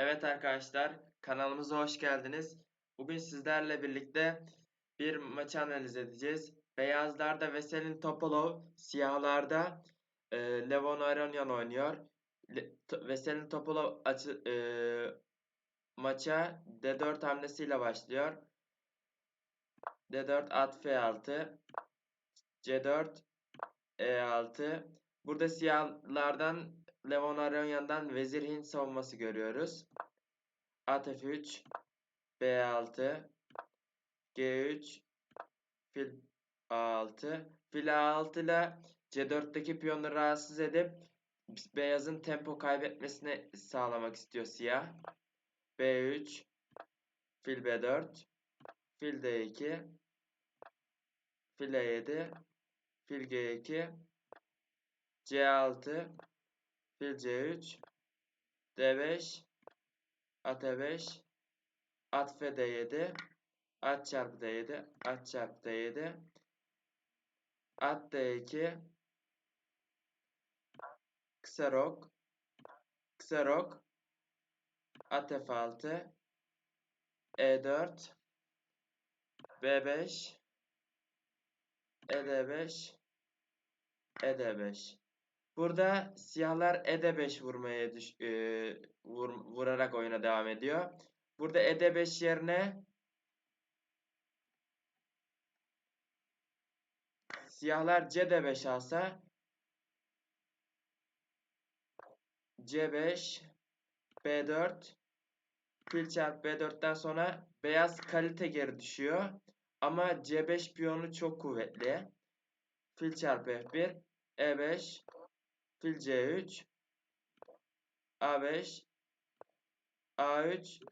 Evet arkadaşlar, kanalımıza hoş geldiniz. Bugün sizlerle birlikte bir maçı analiz edeceğiz. Beyazlarda Veselin Topalov, siyahlarda e, Levon Aronyan oynuyor. Le, Veselin Topalov açı, e, maça D4 hamlesiyle başlıyor. D4 at F6, C4 E6. Burada siyahlardan Levon Aronyan'dan Vezir Hint savunması görüyoruz. At F3 B6 G3 Fil A6 Fil A6 ile C4'teki piyonu rahatsız edip beyazın tempo kaybetmesini sağlamak istiyor siyah. B3 Fil B4 Fil D2 Fil E7 Fil G2 C6 Fil C3 D5 At E5 At F D7 At çarpı D7 At çarpı D7 At D2 Kısa rok Kısa rok At F6 E4 B5 ED5 ED5 Burada siyahlar ED5 vurmaya düş, e, vur, vurarak oyuna devam ediyor. Burada ED5 yerine siyahlar CD5 alsa C5 B4 fil çarpı B4'ten sonra beyaz kalite geri düşüyor. Ama C5 piyonu çok kuvvetli. Fil çarpı F1 E5 Fil C3 A5 A3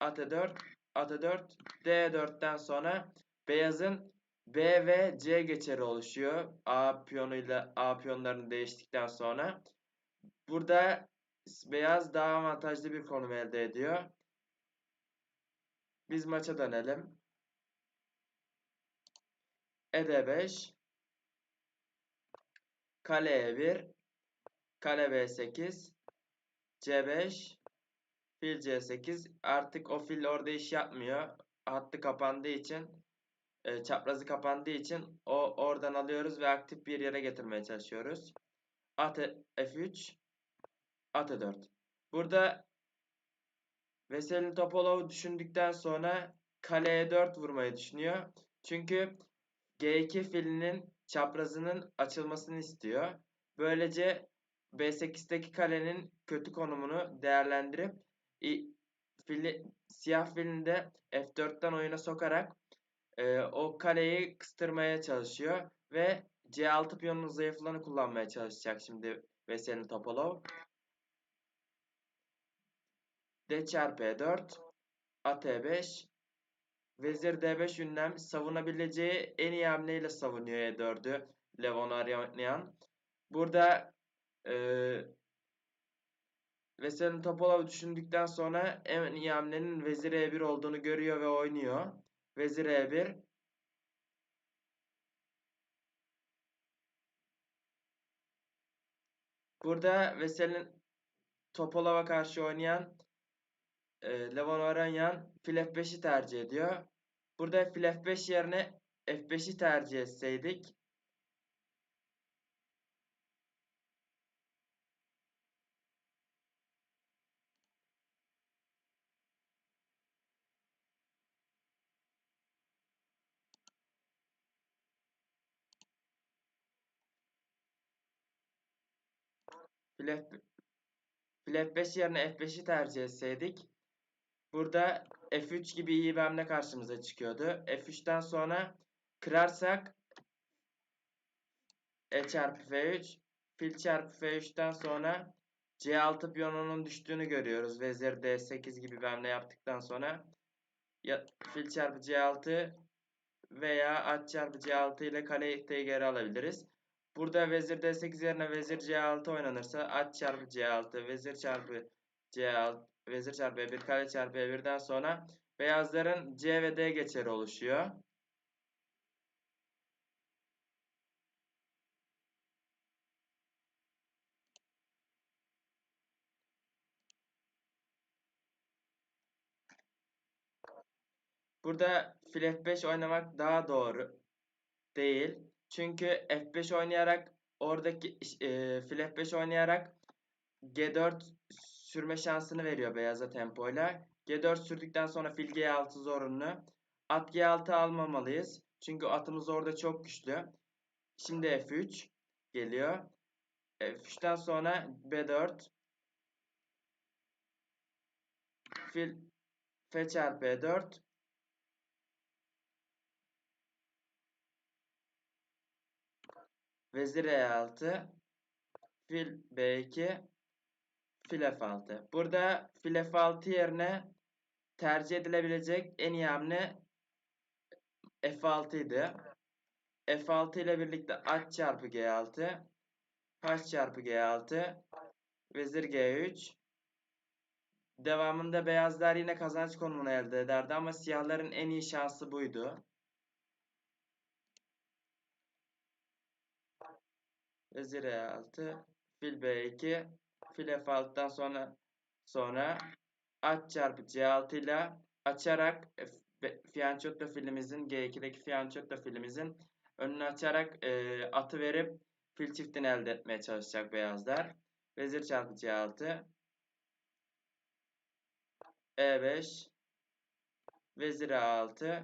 At4 At4 D4'ten sonra beyazın B ve C geçeri oluşuyor. A piyonuyla A piyonlarını değiştikten sonra. Burada beyaz daha avantajlı bir konum elde ediyor. Biz maça dönelim. ED5 Kale E1 Kale B8 C5 Fil C8 artık o fil orada iş yapmıyor. Hattı kapandığı için e, çaprazı kapandığı için o oradan alıyoruz ve aktif bir yere getirmeye çalışıyoruz. At F3 At 4 Burada Veselin Topolov düşündükten sonra kale E4 vurmayı düşünüyor. Çünkü G2 filinin çaprazının açılmasını istiyor. Böylece B8'deki kalenin kötü konumunu değerlendirip fili, siyah filini de F4'ten oyuna sokarak e, o kaleyi kıstırmaya çalışıyor ve C6 piyonunun zayıflığını kullanmaya çalışacak şimdi Veselin Topalov. D çarpı E4 At E5 Vezir D5 ünlem savunabileceği en iyi hamleyle savunuyor E4'ü Levon Aryanyan. Burada e, Veselin Topalov düşündükten sonra en iyi hamlenin Vezir E1 olduğunu görüyor ve oynuyor. Vezir E1 Burada Veselin Topalov'a karşı oynayan e, Levon Aranyan fil F5'i tercih ediyor. Burada fil F5 yerine F5'i tercih etseydik Fil F5 yerine F5'i tercih etseydik burada F3 gibi iyi bir hamle karşımıza çıkıyordu. F3'ten sonra kırarsak E çarpı F3 fil çarpı F3'ten sonra C6 piyonunun düştüğünü görüyoruz. Vezir D8 gibi bir hamle yaptıktan sonra ya, fil çarpı C6 veya at çarpı C6 ile kaleyi geri alabiliriz. Burada vezir d8 yerine vezir c6 oynanırsa at çarpı c6 vezir çarpı c6 vezir çarpı e1 kale çarpı e1'den sonra beyazların c ve d geçeri oluşuyor. Burada fil f5 oynamak daha doğru değil. Çünkü F5 oynayarak oradaki e, fil F5 oynayarak G4 sürme şansını veriyor beyaza tempoyla. G4 sürdükten sonra fil G6 zorunlu. At G6 almamalıyız. Çünkü atımız orada çok güçlü. Şimdi F3 geliyor. F3'ten sonra B4 fil F çarpı E4 Vezir E6 fil B2 fil F6. Burada fil F6 yerine tercih edilebilecek en iyi hamle F6 idi. F6 ile birlikte at çarpı G6 H çarpı G6 Vezir G3 Devamında beyazlar yine kazanç konumunu elde ederdi ama siyahların en iyi şansı buydu. Vezir E6 Fil B2 Fil F6'dan sonra sonra at çarpı C6 ile açarak fiyanchetto filimizin G2'deki fiyanchetto filimizin önünü açarak e, atı verip fil çiftini elde etmeye çalışacak beyazlar. Vezir çarpı C6 E5 Vezir A6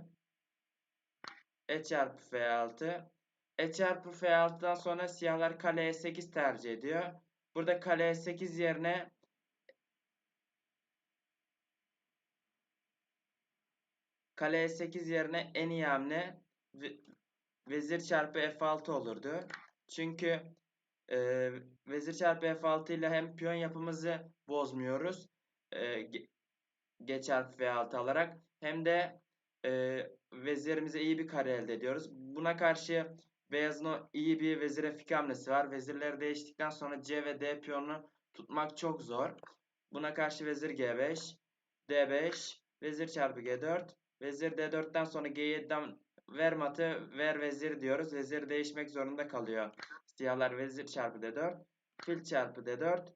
E çarpı F6 E çarpı F6'dan sonra siyahlar kale E8 tercih ediyor. Burada kale E8 yerine kale E8 yerine en iyi hamle vezir çarpı F6 olurdu. Çünkü e, vezir çarpı F6 ile hem piyon yapımızı bozmuyoruz. E, G çarpı F6 alarak hem de e, vezirimize iyi bir kare elde ediyoruz. Buna karşı beyazın o iyi bir vezir F2 hamlesi var. Vezirleri değiştikten sonra C ve D piyonunu tutmak çok zor. Buna karşı vezir G5, D5, vezir çarpı G4, vezir D4'ten sonra G7'den ver matı, ver vezir diyoruz. Vezir değişmek zorunda kalıyor. Siyahlar vezir çarpı D4, fil çarpı D4.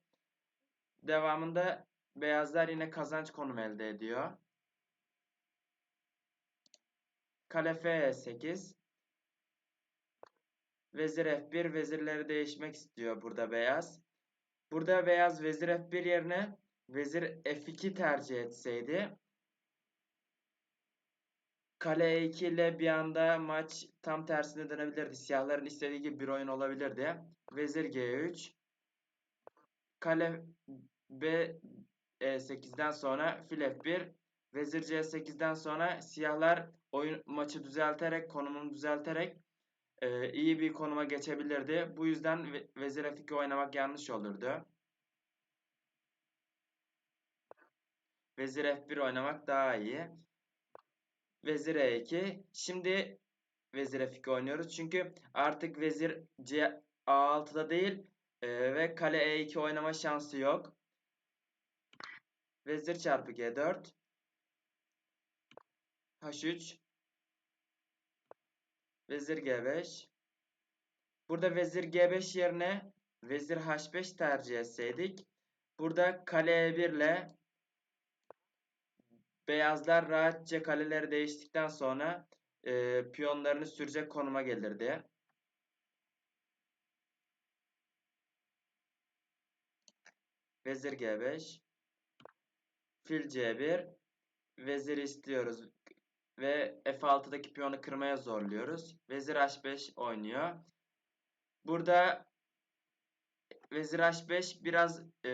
Devamında beyazlar yine kazanç konumu elde ediyor. Kale F8. Vezir F1 vezirleri değişmek istiyor burada beyaz. Burada beyaz vezir F1 yerine vezir F2 tercih etseydi Kale E2 ile bir anda maç tam tersine dönebilirdi. Siyahların istediği gibi bir oyun olabilirdi. Vezir G3 Kale B E8'den sonra fil F1 Vezir C8'den sonra siyahlar oyun maçı düzelterek konumunu düzelterek e, iyi bir konuma geçebilirdi. Bu yüzden ve, Vezir F2 oynamak yanlış olurdu. Vezir F1 oynamak daha iyi. Vezir E2. Şimdi Vezir F2 oynuyoruz. Çünkü artık Vezir C A6'da değil e, ve kale E2 oynama şansı yok. Vezir çarpı G4 H3 Vezir G5 Burada Vezir G5 yerine Vezir H5 tercih etseydik burada kale E1 ile beyazlar rahatça kaleleri değiştikten sonra e, piyonlarını sürecek konuma gelirdi. Vezir G5 Fil C1 Vezir istiyoruz ve F6'daki piyonu kırmaya zorluyoruz. Vezir H5 oynuyor. Burada Vezir H5 biraz e,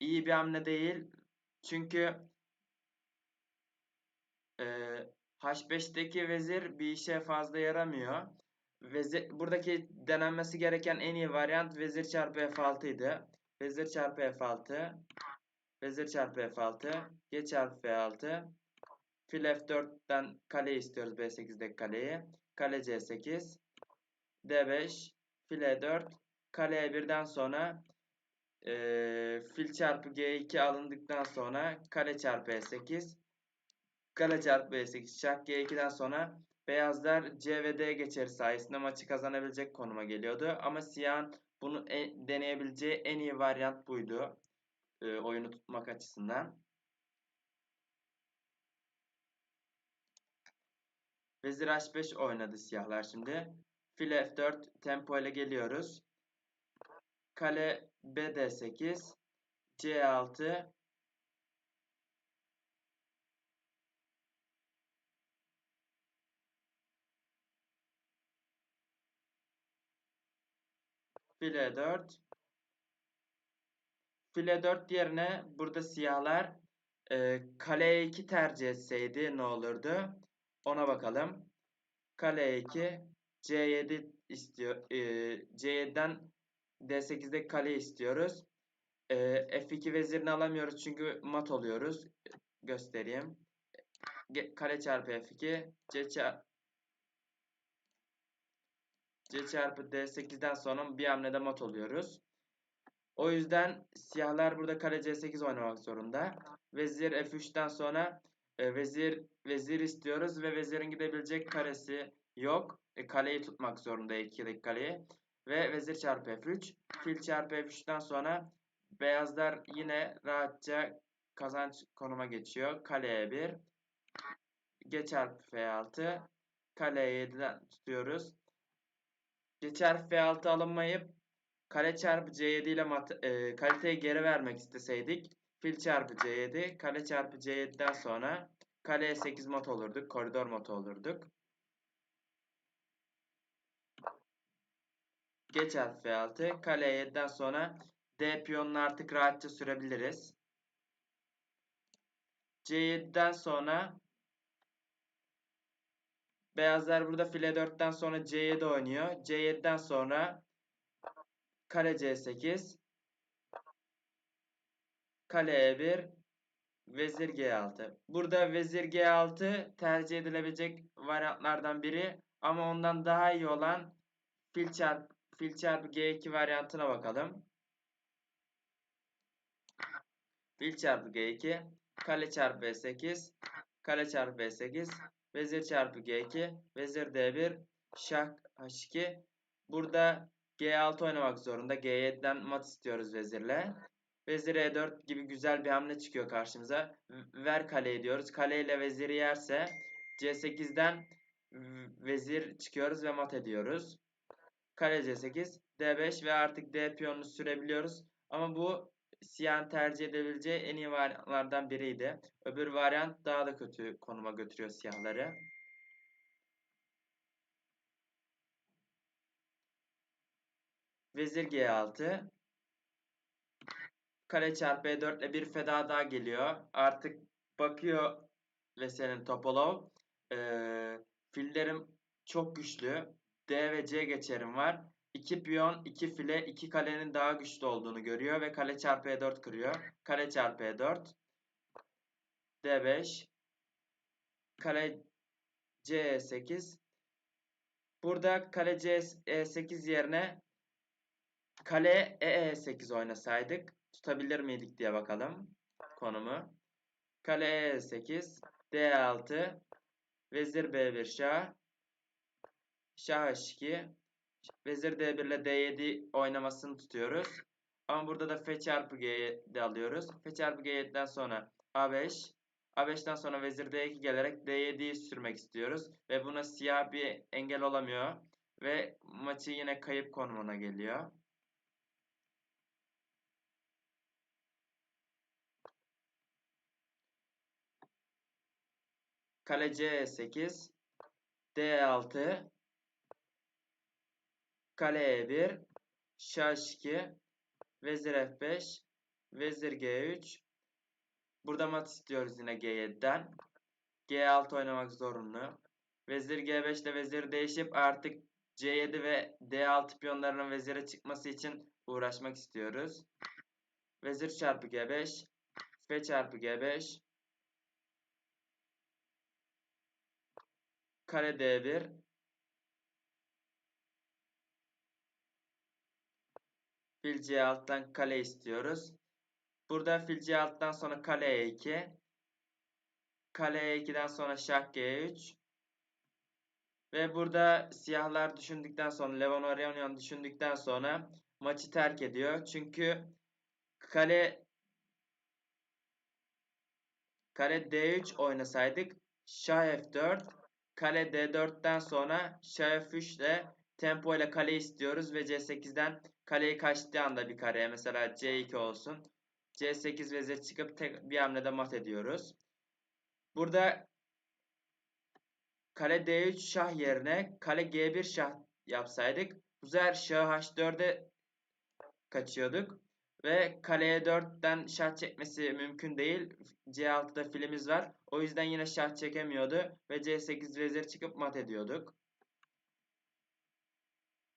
iyi bir hamle değil. Çünkü e, H5'teki vezir bir işe fazla yaramıyor. Vezir, buradaki denenmesi gereken en iyi varyant vezir çarpı F6 idi. Vezir çarpı F6 Vezir çarpı F6 G çarpı F6 Fil F4'ten kale istiyoruz B8'deki kaleyi. Kale C8 D5 Fil E4 Kale E1'den sonra e, fil çarpı G2 alındıktan sonra kale çarpı E8 kale çarpı E8 şak G2'den sonra beyazlar C ve D geçeri sayesinde maçı kazanabilecek konuma geliyordu. Ama siyahın bunu en, deneyebileceği en iyi varyant buydu. E, oyunu tutmak açısından. Vezir H5 oynadı siyahlar şimdi. Fil F4 tempo ile geliyoruz. Kale BD8 C6 File 4 File 4 yerine burada siyahlar e, kale 2 tercih etseydi ne olurdu? Ona bakalım. Kale 2 C7 istiyor. E, C7'den D8'de kale istiyoruz. E, F2 vezirini alamıyoruz çünkü mat oluyoruz. Göstereyim. Kale çarpı F2 C çarpı C çarpı D8'den sonra bir hamlede mat oluyoruz. O yüzden siyahlar burada kale C8 oynamak zorunda. Vezir F3'ten sonra e, vezir vezir istiyoruz ve vezirin gidebilecek karesi yok. E, kaleyi tutmak zorunda 2'deki kaleyi. Ve vezir çarpı F3. Fil çarpı F3'ten sonra beyazlar yine rahatça kazanç konuma geçiyor. Kaleye 1. G çarpı F6. Kaleye 7'den tutuyoruz. G çarpı F6 alınmayıp kare çarpı C7 ile e, kaliteyi geri vermek isteseydik fil çarpı C7 kale çarpı C7'den sonra kaleye 8 mat olurduk. Koridor matı olurduk. G çarpı F6 kale 7'den sonra D piyonunu artık rahatça sürebiliriz. C7'den sonra Beyazlar burada file 4'ten sonra C7 oynuyor. C7'den sonra kale C8 kale E1 vezir G6. Burada vezir G6 tercih edilebilecek varyantlardan biri ama ondan daha iyi olan fil çarpı fil çarpı G2 varyantına bakalım. Fil çarpı G2 kale çarpı E8 kale çarpı E8 Vezir çarpı G2. Vezir D1. Şah H2. Burada G6 oynamak zorunda. G7'den mat istiyoruz vezirle. Vezir E4 gibi güzel bir hamle çıkıyor karşımıza. Ver kaleyi diyoruz. Kaleyle veziri yerse C8'den vezir çıkıyoruz ve mat ediyoruz. Kale C8, D5 ve artık D piyonunu sürebiliyoruz. Ama bu siyahın tercih edebileceği en iyi varyantlardan biriydi. Öbür varyant daha da kötü konuma götürüyor siyahları. Vezir G6. Kale çarpı E4 ile bir feda daha geliyor. Artık bakıyor ve senin Topolov. Ee, fillerim çok güçlü. D ve C geçerim var. 2 piyon, 2 file, 2 kalenin daha güçlü olduğunu görüyor ve kale çarpı E4 kırıyor. Kale çarpı E4. D5. Kale C8. Burada kale C8 yerine kale E8 oynasaydık tutabilir miydik diye bakalım konumu. Kale E8, D6, Vezir B1 Şah, Şah H2, Vezir D1 ile D7 oynamasını tutuyoruz. Ama burada da F çarpı G7 alıyoruz. F çarpı G7'den sonra A5. A5'ten sonra Vezir D2 gelerek D7'yi sürmek istiyoruz. Ve buna siyah bir engel olamıyor. Ve maçı yine kayıp konumuna geliyor. Kale C8 D6 Kale E1, Şah 2, Vezir F5, Vezir G3. Burada mat istiyoruz yine G7'den. G6 oynamak zorunlu. Vezir G5 ile vezir değişip artık C7 ve D6 piyonlarının vezire çıkması için uğraşmak istiyoruz. Vezir çarpı G5, F çarpı G5, kare D1, Fil C alttan kale istiyoruz. Burada fil C alttan sonra kale E2. Kale E2'den sonra şah G3. Ve burada siyahlar düşündükten sonra Levon Orion düşündükten sonra maçı terk ediyor. Çünkü kale kare D3 oynasaydık şah F4 kale D4'ten sonra F3 ile tempo ile kale istiyoruz ve C8'den kaleyi kaçtığı anda bir kareye mesela C2 olsun. C8 vezir çıkıp tek bir hamlede mat ediyoruz. Burada kale D3 şah yerine kale G1 şah yapsaydık bu sefer şah H4'e kaçıyorduk. Ve kaleye 4'ten şah çekmesi mümkün değil. C6'da filimiz var. O yüzden yine şah çekemiyordu. Ve C8 vezir çıkıp mat ediyorduk.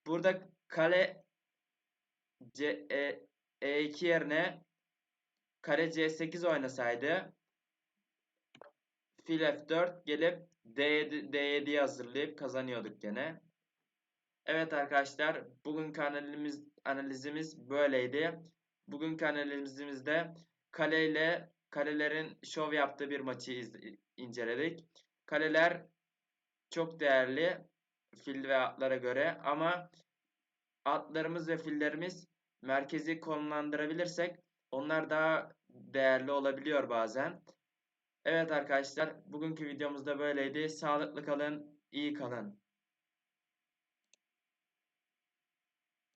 Burada kale C, e, E2 yerine kare C8 oynasaydı fil F4 gelip D7, D7'yi hazırlayıp kazanıyorduk gene. Evet arkadaşlar bugünkü analizimiz, analizimiz böyleydi. Bugünkü analizimizde kaleyle kalelerin şov yaptığı bir maçı inceledik. Kaleler çok değerli fil ve atlara göre ama atlarımız ve fillerimiz merkezi konumlandırabilirsek onlar daha değerli olabiliyor bazen. Evet arkadaşlar bugünkü videomuzda böyleydi. Sağlıklı kalın, iyi kalın.